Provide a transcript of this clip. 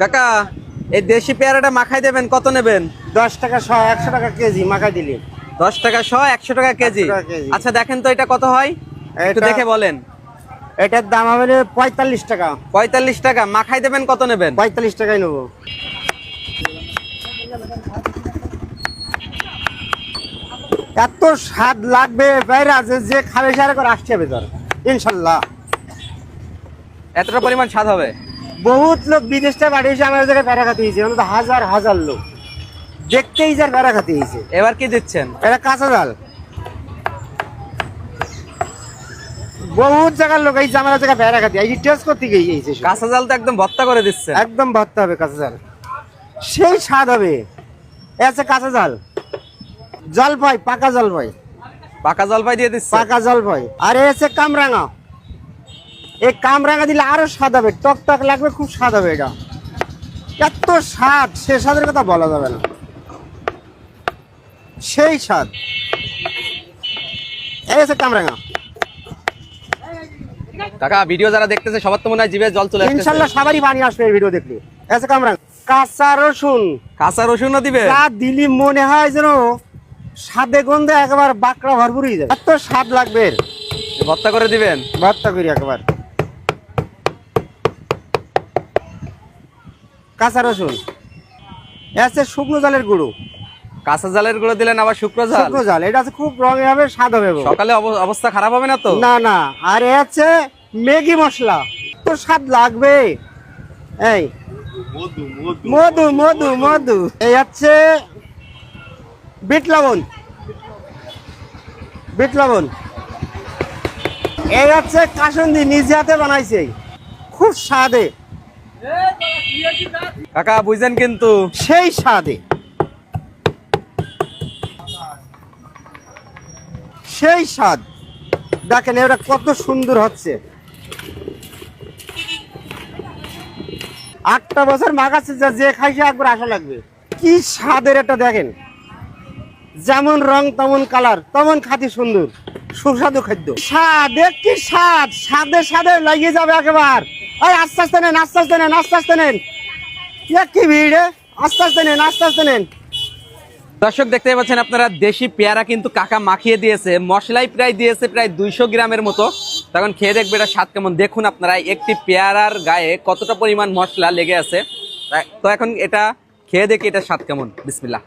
কাকা এই দেশি পেয়ারাটা মাখাই দেবেন কত নেবেন? দশ টাকা শ একশো টাকা কেজি মাখাই দিলি। দশ টাকা শ একশো টাকা কেজি? 100 টাকা কেজি। আচ্ছা দেখেন তো এটা কত হয়? একটু দেখে বলেন। এটার দাম হবে পঁয়তাল্লিশ টাকা। পঁয়তাল্লিশ টাকা মাখাই দেবেন কত নেবেন? পঁয়তাল্লিশ টাকাই নেব। এত স্বাদ লাগবে বাইরে যে যে খাবে সারা করে আসছে ভেতর। ইনশাল্লাহ। এতটা পরিমাণ স্বাদ হবে? বহুত লোক বিদেশটা পাঠিয়েছে আমার জায়গায় বেড়া খাতে হয়েছে অন্তত হাজার হাজার লোক। দেখতেই যার বেড়া খাতে হয়েছে। এবার কি দিচ্ছেন? এটা কাঁচা জাল বহুত জায়গার লোক এই যে আমার জায়গায় বেড়া খাতে এই টেস্ট করতে গিয়ে গিয়েছে কাঁচা জাল তো একদম ভর্তা করে দিচ্ছেন। একদম ভরতে হবে কাঁচা জাল সেই স্বাদ হবে। এ আছে কাঁচা জাল জলপাই পাকা জলপাই। পাকা জলপাই দিয়ে দিচ্ছে পাকা জলপাই। আর এ আছে কামরাঙা। এই কামরাঙা দিলে আরও স্বাদ হবে। টক টক লাগবে খুব স্বাদ হবে এটা। এত স্বাদ সে স্বাদের কথা বলা যাবে না। সেই স্বাদ। এই আছে কামরাঙা কাকা ভিডিও যারা দেখতেছে সবার তো মনে হয় জিভে জল চলে আসছে ইনশাল্লাহ সবারই পানি আসবে এই ভিডিও দেখলে। আছে কামরাঙা কাঁচা রসুন। কাঁচা রসুনও দিবে? যা দিলি মনে হয় যেন স্বাদে গন্ধে একবার বাঁকড়া ভরপুর হয়ে যাবে। এত স্বাদ লাগবে। ভর্তা করে দিবেন? ভর্তা করি একবার। কাঁচা রসুন। এ আছে শুকনো জালের গুঁড়ো। কাঁচা জালের গুঁড়ো দিলেন আবার শুক্র জাল? শুকনো জাল। এটা আছে খুব রঙে হবে স্বাদ হবে। সকালে অব- অবস্থা খারাপ হবে না তো? না না। আর এ আছে ম্যাগি মশলা। তো স্বাদ লাগবে। এই। মধু মধু। মধু। এই হচ্ছে বিট লবণ। বিট লবণ। এই হচ্ছে কাসন্দি নিজে হাতে বানাইছে। খুব স্বাদে। কাকা বুঝছেন কিন্তু। সেই স্বাদে। সেই স্বাদ। দেখেন, এটা কত সুন্দর হচ্ছে। আটটা বছর মাগাচ্ছে যা যে খাইছে একবার আসা লাগবে। কি স্বাদের এটা দেখেন। যেমন রং, তেমন কালার, তেমন খাতি সুন্দর। সুস্বাদু খাদ্য। স্বাদে কি স্বাদ? স্বাদে স্বাদে লাগিয়ে যাবে একেবার। আর আস্তে আস্তে নেন, আস্তে আস্তে নেন, আস্তে আস্তে নেন। কি ভিড় আস্তে আস্তে নেন, আস্তে আস্তে নেন। দর্শক দেখতে পাচ্ছেন আপনারা, দেশি পেয়ারা কিন্তু কাকা মাখিয়ে দিয়েছে। মশলাই প্রায় দিয়েছে, প্রায় দুইশো গ্রামের মতো। তখন খেয়ে দেখবে এটা স্বাদ কেমন। দেখুন আপনারা, একটি পেয়ারার গায়ে কতটা পরিমাণ মশলা লেগে আছে। তো এখন এটা খেয়ে দেখি এটা স্বাদ কেমন। বিসমিল্লা